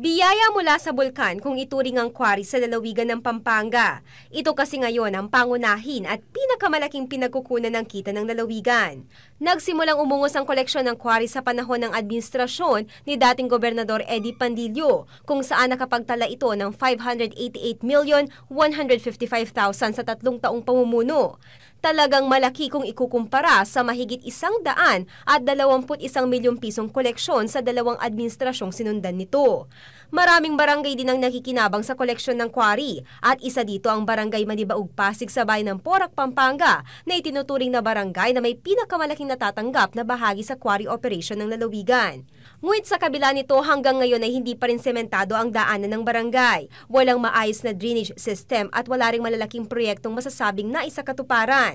Biyaya mula sa bulkan kung ituring ang quarry sa lalawigan ng Pampanga. Ito kasi ngayon ang pangunahin at pinakamalaking pinagkukunan ng kita ng lalawigan. Nagsimulang umungos ang koleksyon ng quarry sa panahon ng administrasyon ni dating Gobernador Eddie Pandillo kung saan nakapagtala ito ng 588,155,000 sa tatlong taong pamumuno. Talagang malaki kung ikukumpara sa mahigit isang daan at 21 milyong pisong koleksyon sa dalawang administrasyong sinundan nito. Maraming barangay din ang nakikinabang sa koleksyon ng quarry at isa dito ang barangay Manibaug Pasig sa bayan ng Porac, Pampanga na itinuturing na barangay na may pinakamalaking natatanggap na bahagi sa quarry operation ng lalawigan. Ngunit sa kabila nito hanggang ngayon ay hindi pa rin sementado ang daanan ng barangay. Walang maayos na drainage system at wala ring malalaking proyektong masasabing na isa katuparan.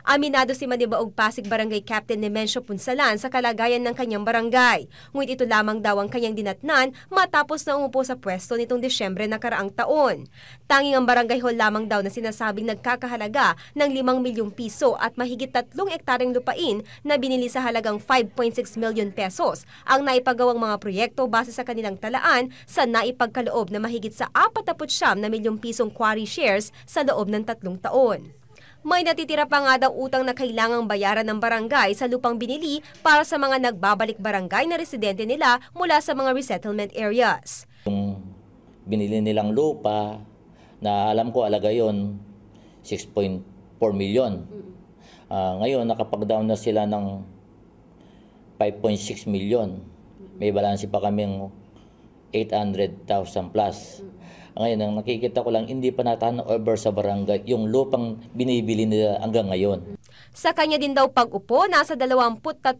Aminado si Manibaog Pasig Barangay Captain Nemencio Punsalan sa kalagayan ng kanyang barangay. Ngunit ito lamang daw ang kanyang dinatnan matapos na umupo sa pwesto nitong Desyembre na karaang taon. Tanging ang barangay hall lamang daw na sinasabing nagkakahalaga ng 5 milyong piso at mahigit tatlong ektaryeng lupain na binili sa halagang 5.6 million pesos ang naipagawang mga proyekto base sa kanilang talaan sa naipagkaloob na mahigit sa 49 na milyong pisong quarry shares sa loob ng tatlong taon. May natitira pa nga daw utang na kailangang bayaran ng barangay sa lupang binili para sa mga nagbabalik barangay na residente nila mula sa mga resettlement areas. Yung binili nilang lupa, na alam ko alaga yon 6.4 million. Ah, ngayon, nakapag-down na sila ng 5.6 million. May balansi pa kaming 800,000 plus. Ngayon, ang nakikita ko lang, hindi pa natan over sa barangay yung lupang binibili nila hanggang ngayon. Sa kanya din daw pag-upo, nasa 23,000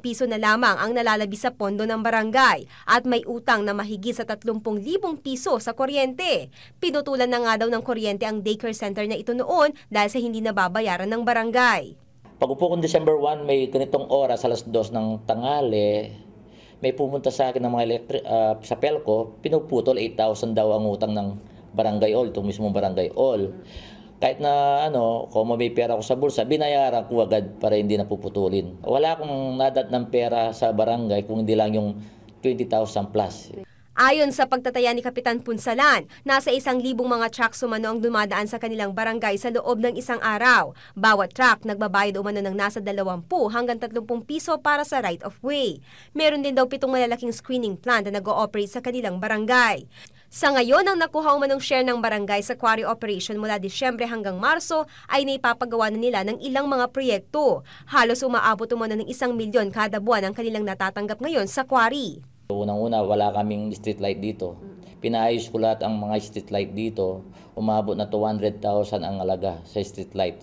piso na lamang ang nalalabi sa pondo ng barangay at may utang na mahigit sa 30,000 piso sa kuryente. Pinutulan na nga daw ng kuryente ang daycare center na ito noon dahil sa hindi nababayaran ng barangay. Pag upo kong December 1, may ganitong oras, alas 2 ng tangali, may pumunta sa akin ng mga electric, ah, sa Pelco, pinuputol 8,000 daw ang utang ng barangay all, itong mismong barangay all. Kahit na ano, kung may pera ko sa bulsa, binayaran ko agad para hindi napuputulin. Wala akong nadat ng pera sa barangay kung hindi lang yung 20,000 plus. Ayon sa pagtataya ni Kapitan Punsalan, nasa isang libong mga truck sumano ang dumadaan sa kanilang barangay sa loob ng isang araw. Bawat truck nagbabayad umano ng nasa 20 hanggang 30 piso para sa right of way. Meron din daw pitong malalaking screening plant na nag-ooperate sa kanilang barangay. Sa ngayon, ang nakuha umanong share ng barangay sa quarry operation mula Disyembre hanggang Marso ay naipapagawa na nila ng ilang mga proyekto. Halos umaabot umano ng isang milyon kada buwan ang kanilang natatanggap ngayon sa quarry. Unang-una, wala kaming street light dito. Pinaayos ko lahat ang mga street light dito. Umabot na 200,000 ang alaga sa street light.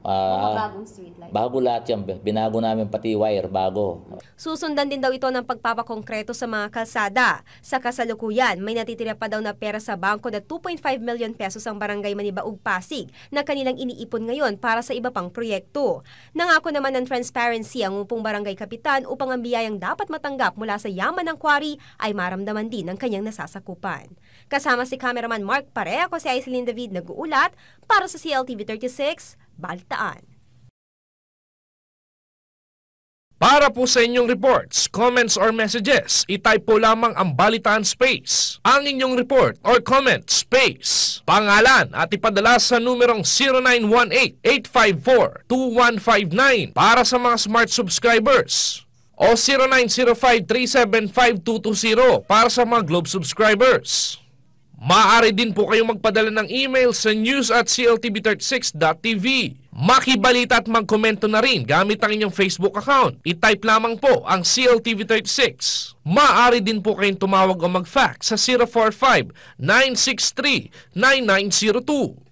Ah, bagong street light. bago lahat yan. Binago namin pati wire, bago. Susundan din daw ito ng pagpapakongkreto sa mga kalsada. Sa kasalukuyan, may natitira pa daw na pera sa bangko na 2.5 million pesos ang barangay Manibaug Pasig na kanilang iniipon ngayon para sa iba pang proyekto. Nangako naman ng transparency ang upong barangay kapitan upang ang biyayang dapat matanggap mula sa yaman ng quarry ay maramdaman din ng kanyang nasasakupan. Kasama si cameraman Mark Pare, ako si Aislinn David nag-uulat para sa CLTV 36, Balitaan. Para po sa inyong reports, comments or messages, itype po lamang ang balitaan space. Ang inyong report or comment space. Pangalan at ipadala sa numerong 0918-854-2159 para sa mga smart subscribers o 0905-375-220 para sa mga Globe subscribers. Maaari din po kayong magpadala ng email sa news at cltv36.tv. Makibalita at magkomento na rin gamit ang inyong Facebook account. I-type lamang po ang CLTV36. Maaari din po kayong tumawag o mag-fax sa 045-963-9902.